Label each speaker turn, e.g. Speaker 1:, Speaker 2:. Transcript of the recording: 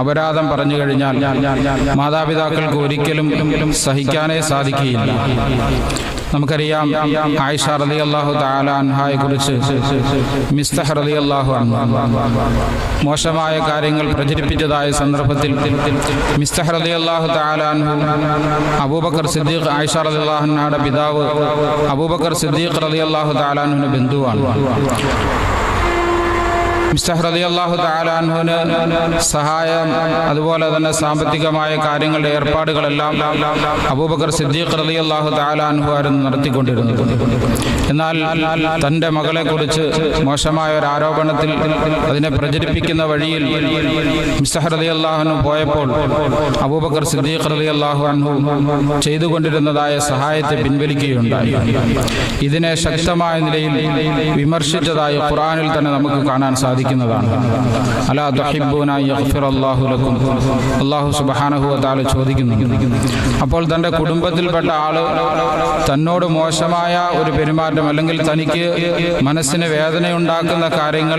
Speaker 1: അപരാധം പറഞ്ഞു കഴിഞ്ഞാൽ മാതാപിതാക്കൾക്ക് ഒരിക്കലും സഹിക്കാനേ സാധിക്കുകയില്ല. നമുക്കറിയാം ആയിഷ റലി അള്ളാഹു താലാൻഹായെ കുറിച്ച് മിസ്തഹ് റലി അള്ളാഹു മോശമായ കാര്യങ്ങൾ പ്രചരിപ്പിച്ചതായ സന്ദർഭത്തിൽ മിസ്തഹ് റലി അള്ളാഹു താലാൻഹു അബൂബക്കർ സിദ്ദീഖ് ആയിഷ റലി അള്ളാഹുനയുടെ പിതാവ് അബൂബക്കർ സിദ്ദീഖ് റലി അള്ളാഹു താലാൻഹുവിന് ബന്ധുവാണ്. മിസ്റ്റർ ഹൃദയ അള്ളാഹു താലാൻഹുവിന് സഹായം അതുപോലെ തന്നെ സാമ്പത്തികമായ കാര്യങ്ങളുടെ ഏർപ്പാടുകളെല്ലാം അബൂബക്കർ സിദ്ദീഖ് ഹൃദയ അള്ളാഹു താലാൻഹു ആയിരുന്നു നടത്തിക്കൊണ്ടിരുന്നത്. എന്നാൽ മകളെ കുറിച്ച് മോശമായ ഒരു ആരോപണത്തിൽ അതിനെ പ്രചരിപ്പിക്കുന്ന വഴിയിൽ മിസ്റ്റർ റലി അള്ളാഹുനു പോയപ്പോൾ അബൂബക്കർ സിദ്ദീഖ് ഹൃദയ അള്ളാഹു അൻഹു ചെയ്തുകൊണ്ടിരുന്നതായ സഹായത്തെ പിൻവലിക്കുകയുണ്ടായി. ഇതിനെ ശക്തമായ നിലയിൽ വിമർശിച്ചതായി ഖുറാനിൽ തന്നെ നമുക്ക് കാണാൻ സാധിക്കുന്നതാണ് അലാ തുഹിബ്ബൂന യഗ്ഫിർ അല്ലാഹു ലക്കും അല്ലാഹു സുബ്ഹാനഹു വ തആല ചോദിക്കുന്നു. അപ്പോൾ തന്റെ കുടുംബത്തിൽപ്പെട്ട ആൾ തന്നോട് മോശമായ ഒരു പെരുമാറ്റം അല്ലെങ്കിൽ തനിക്ക് മനസ്സിന് വേദനയുണ്ടാക്കുന്ന കാര്യങ്ങൾ